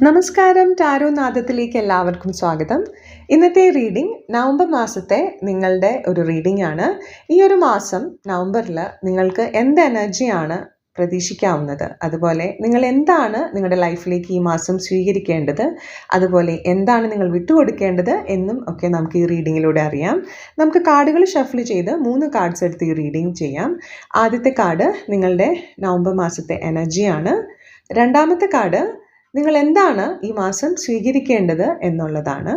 നമസ്കാരം ടാരോ നാദത്തിലേക്ക് എല്ലാവർക്കും സ്വാഗതം. ഇന്നത്തെ റീഡിംഗ് നവംബർ മാസത്തെ നിങ്ങളുടെ ഒരു റീഡിംഗ് ആണ്. ഈ ഒരു മാസം നവംബറിൽ നിങ്ങൾക്ക് എന്ത് എനർജിയാണ് പ്രതീക്ഷിക്കാവുന്നത്? അതുപോലെ നിങ്ങൾ എന്താണ് നിങ്ങളുടെ ലൈഫിലേക്ക് ഈ മാസം സ്വീകരിക്കേണ്ടത്? അതുപോലെ എന്താണ് നിങ്ങൾ വിട്ടുകൊടുക്കേണ്ടത്? എന്നും ഒക്കെ നമുക്ക് ഈ റീഡിങ്ങിലൂടെ അറിയാം. നമുക്ക് കാർഡുകൾ ഷഫിൾ ചെയ്ത് മൂന്ന് കാർഡ്സ് എടുത്ത് ഈ റീഡിംഗ് ചെയ്യാം. ആദ്യത്തെ കാർഡ് നിങ്ങളുടെ നവംബർ മാസത്തെ എനർജിയാണ് രണ്ടാമത്തെ കാർഡ് നിങ്ങൾ എന്താണ് ഈ മാസം സ്വീകരിക്കേണ്ടത് എന്നുള്ളതാണ്.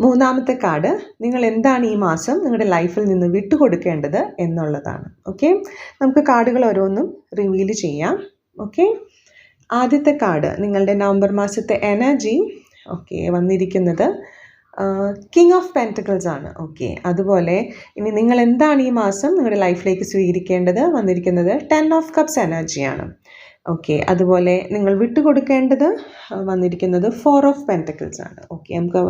മൂന്നാമത്തെ കാർഡ് നിങ്ങൾ എന്താണ് ഈ മാസം നിങ്ങളുടെ ലൈഫിൽ നിന്ന് വിട്ടുകൊടുക്കേണ്ടത് എന്നുള്ളതാണ്. ഓക്കെ? നമുക്ക് കാർഡുകൾ ഓരോന്നും റിവീൽ ചെയ്യാം. ഓക്കെ? ആദ്യത്തെ കാർഡ് നിങ്ങളുടെ നവംബർ മാസത്തെ എനർജി. ഓക്കെ വന്നിരിക്കുന്നത് കിങ് ഓഫ് പെന്റക്കിൾസ് ആണ്. ഓക്കെ? അതുപോലെ ഇനി നിങ്ങൾ എന്താണ് ഈ മാസം നിങ്ങളുടെ ലൈഫിലേക്ക് സ്വീകരിക്കേണ്ടത്? വന്നിരിക്കുന്നത് ടെൻ ഓഫ് കപ്സ് എനർജിയാണ് ഓക്കെ അതുപോലെ നിങ്ങൾ വിട്ടുകൊടുക്കേണ്ടത് വന്നിരിക്കുന്നത് ഫോർ ഓഫ് പെന്റക്കിൾസ് ആണ്. ഓക്കെ നമുക്ക്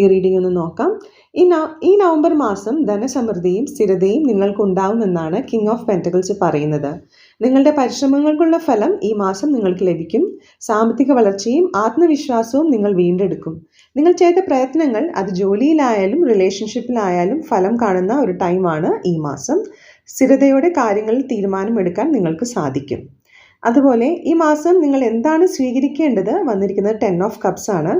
ഈ റീഡിംഗ് ഒന്ന് നോക്കാം. ഈ ഈ നവംബർ മാസം ധനസമൃദ്ധിയും സ്ഥിരതയും നിങ്ങൾക്കുണ്ടാവുമെന്നാണ് കിങ് ഓഫ് പെന്റക്കിൾസ് പറയുന്നത്. നിങ്ങളുടെ പരിശ്രമങ്ങൾക്കുള്ള ഫലം ഈ മാസം നിങ്ങൾക്ക് ലഭിക്കും. സാമ്പത്തിക വളർച്ചയും ആത്മവിശ്വാസവും നിങ്ങൾ വീണ്ടെടുക്കും. നിങ്ങൾ ചെയ്ത പ്രയത്നങ്ങൾ അത് ജോലിയിലായാലും റിലേഷൻഷിപ്പിലായാലും ഫലം കാണുന്ന ഒരു ടൈമാണ് ഈ മാസം. സ്ഥിരതയോടെ കാര്യങ്ങളിൽ തീരുമാനമെടുക്കാൻ നിങ്ങൾക്ക് സാധിക്കും. അതുപോലെ ഈ മാസം നിങ്ങൾ എന്താണ് സ്വീകരിക്കേണ്ടത്? വന്നിരിക്കുന്നത് ടെൻ ഓഫ് കപ്സ് ആണ്.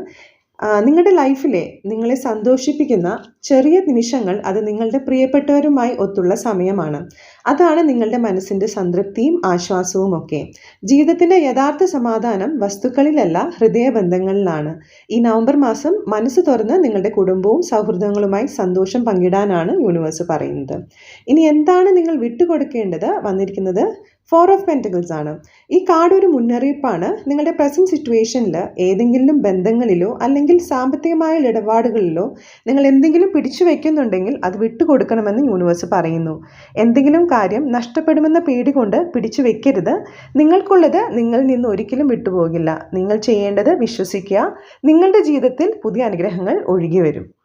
നിങ്ങളുടെ ലൈഫിലെ നിങ്ങളെ സന്തോഷിപ്പിക്കുന്ന ചെറിയ നിമിഷങ്ങൾ അത് നിങ്ങളുടെ പ്രിയപ്പെട്ടവരുമായി ഒത്തുള്ള സമയമാണ്. അതാണ് നിങ്ങളുടെ മനസ്സിന്റെ സംതൃപ്തിയും ആശ്വാസവും ഒക്കെ. ജീവിതത്തിന്റെ യഥാർത്ഥ സമാധാനം വസ്തുക്കളിലല്ല ഹൃദയബന്ധങ്ങളിലാണ്. ഈ നവംബർ മാസം മനസ്സ് തുറന്ന് നിങ്ങളുടെ കുടുംബവും സൗഹൃദങ്ങളുമായി സന്തോഷം പങ്കിടാനാണ് യൂണിവേഴ്സ് പറയുന്നത്. ഇനി എന്താണ് നിങ്ങൾ വിട്ടുകൊടുക്കേണ്ടത്? വന്നിരിക്കുന്നത് ഫോർ ഓഫ് പെന്റക്കിൾസ് ആണ്. ഈ കാർഡ് ഒരു മുന്നറിയിപ്പാണ്. നിങ്ങളുടെ പ്രസന്റ് സിറ്റുവേഷനിൽ ഏതെങ്കിലും ബന്ധങ്ങളിലോ അല്ലെങ്കിൽ സാമ്പത്തികമായ ഇടപാടുകളിലോ നിങ്ങൾ എന്തെങ്കിലും പിടിച്ചു വയ്ക്കുന്നുണ്ടെങ്കിൽ അത് വിട്ടുകൊടുക്കണമെന്ന് യൂണിവേഴ്സ് പറയുന്നു. എന്തെങ്കിലും കാര്യം നഷ്ടപ്പെടുമെന്ന പേടി കൊണ്ട് പിടിച്ചു വയ്ക്കരുത് നിങ്ങൾക്കുള്ളത് നിങ്ങളിൽ നിന്ന് ഒരിക്കലും വിട്ടുപോകില്ല. നിങ്ങൾ ചെയ്യേണ്ടത് വിശ്വസിക്കുക. നിങ്ങളുടെ ജീവിതത്തിൽ പുതിയ അനുഗ്രഹങ്ങൾ ഒഴുകി വരും.